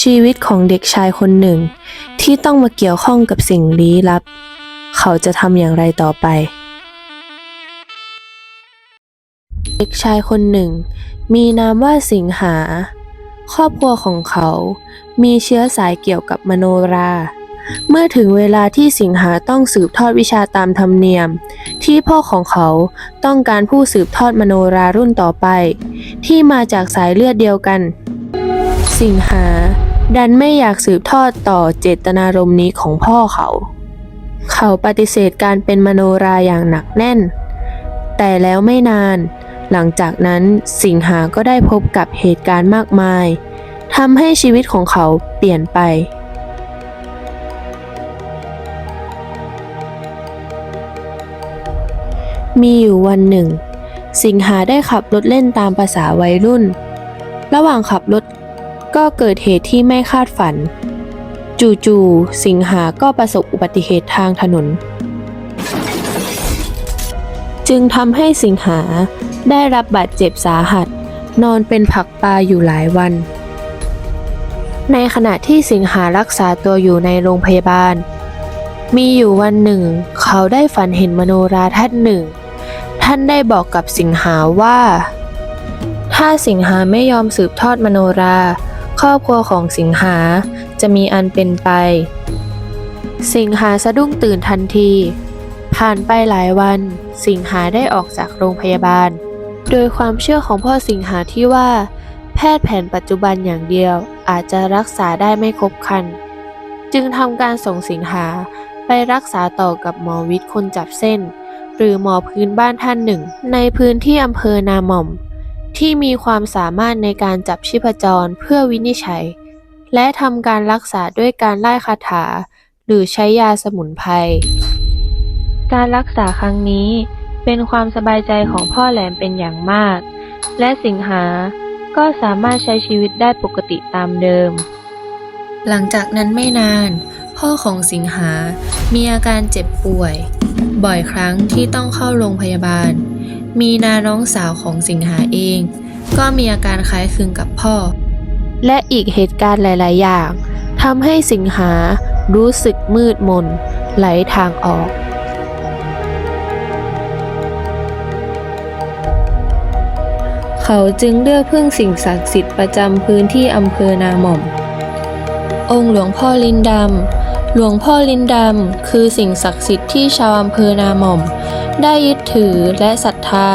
ชีวิตของเด็กชายคนหนึ่ง ที่ต้องมาเกี่ยวข้องกับสิ่งลี้ลับ เขาจะทำอย่างไรต่อไป เด็กชายคนหนึ่ง มีนามว่าสิงหา ครอบครัวของเขา มีเชื้อสายเกี่ยวกับมโนรา เมื่อถึงเวลาที่สิงหาต้องสืบทอดวิชาตามธรรมเนียม ที่พ่อของเขาต้องการผู้สืบทอดมโนรารุ่นต่อไป ที่มาจากสายเลือดเดียวกันสิงหา ดันไม่อยากสืบทอดต่อเจตนารมณ์นี้ของพ่อเขา เขาปฏิเสธการเป็นมโนราอย่างหนักแน่น แต่แล้วไม่นาน หลังจากนั้นสิงหาก็ได้พบกับเหตุการณ์มากมายทำให้ชีวิตของเขาเปลี่ยนไปมีอยู่วันหนึ่ง สิงหาได้ขับรถเล่นตามภาษาวัยรุ่น ระหว่างขับรถ ก็เกิดเหตุที่ไม่คาดฝัน จู่ๆสิงหาก็ประสบอุบัติเหตุทางถนน จึงทำให้สิงหาได้รับบาดเจ็บสาหัส นอนเป็นผักปลาอยู่หลายวัน ในขณะที่สิงหารักษาตัวอยู่ในโรงพยาบาล มีอยู่วันหนึ่ง เขาได้ฝันเห็นมโนราท่านหนึ่ง ท่านได้บอกกับสิงหาว่า ถ้าสิงหาไม่ยอมสืบทอดมโนรา ครอบครัวของสิงหาจะมีอันเป็นไป สิงหาสะดุ้งตื่นทันที ผ่านไปหลายวัน สิงหาได้ออกจากโรงพยาบาล โดยความเชื่อของพ่อสิงหาที่ว่า แพทย์แผนปัจจุบันอย่างเดียวอาจจะรักษาได้ไม่ครบครัน จึงทำการส่งสิงหาไปรักษาต่อกับหมอวิทย์คนจับเส้น หรือหมอพื้นบ้านท่านหนึ่ง ในพื้นที่อำเภอนาหม่อม ที่มีความสามารถในการจับชีพจรเพื่อวินิจฉัย และทำการรักษาด้วยการไล่คาถา หรือใช้ยาสมุนไพร การรักษาครั้งนี้เป็นความสบายใจของพ่อแหลมเป็นอย่างมาก และสิงหาก็สามารถใช้ชีวิตได้ปกติตามเดิม หลังจากนั้นไม่นาน พ่อของสิงหามีอาการเจ็บป่วย บ่อยครั้งที่ต้องเข้าโรงพยาบาล มีนาน้องสาวของสิงหาเอง ก็มีอาการคล้ายคลึงกับพ่อ และอีกเหตุการณ์หลาย ๆ อย่างทำให้สิงหารู้สึกมืดมนไหลทางออก เขาจึงเลือกพึ่งสิ่งศักดิ์สิทธิ์ประจำพื้นที่อำเภอนาหม่อม องค์หลวงพ่อลินดำหลวงพ่อลินดำคือสิ่งศักดิ์สิทธิ์ที่ชาวอำเภอนาหม่อม ได้ยึดถือและศรัทธา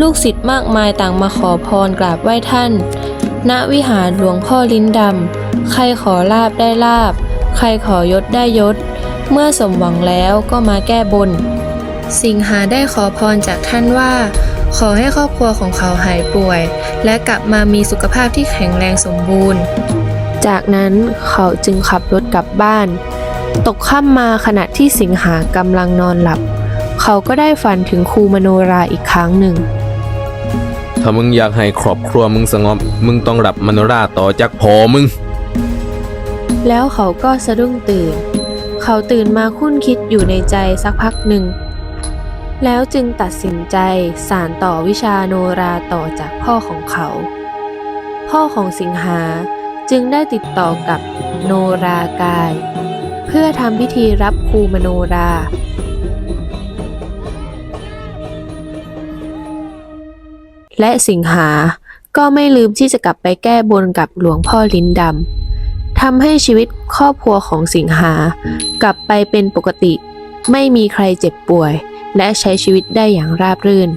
ลูกศิษย์มากมายต่างมาขอพรกราบไหว้ท่าน ณวิหารหลวงพ่อลิ้นดำ ใครขอลาบได้ลาบ ใครขอยศได้ยศ เมื่อสมหวังแล้วก็มาแก้บน สิงหาได้ขอพรจากท่านว่า ขอให้ครอบครัวของเขาหายป่วย และกลับมามีสุขภาพที่แข็งแรงสมบูรณ์ จากนั้นเขาจึงขับรถกลับบ้าน ตกค่ำมาขณะที่สิงหากำลังนอนหลับ เขาก็ได้ฝันถึงครูมโนราอีกครั้งหนึ่ง ถ้ามึงอยากให้ครอบครัวมึงสงบ มึงต้องรับมโนราต่อจากพ่อมึง แล้วเขาก็สะดุ้งตื่น เขาตื่นมาคุ้นคิดอยู่ในใจสักพักหนึ่ง แล้วจึงตัดสินใจสานต่อวิชาโนราต่อจากพ่อของเขา พ่อของสิงหาจึงได้ติดต่อกับโนรากาย เพื่อทำพิธีรับครูมโนรา และสิงหา ก็ไม่ลืมที่จะกลับไปแก้บนกับหลวงพ่อลิ้นดำทำให้ชีวิตครอบครัวของสิงหา กลับไปเป็นปกติ ไม่มีใครเจ็บป่วย และใช้ชีวิตได้อย่างราบรื่น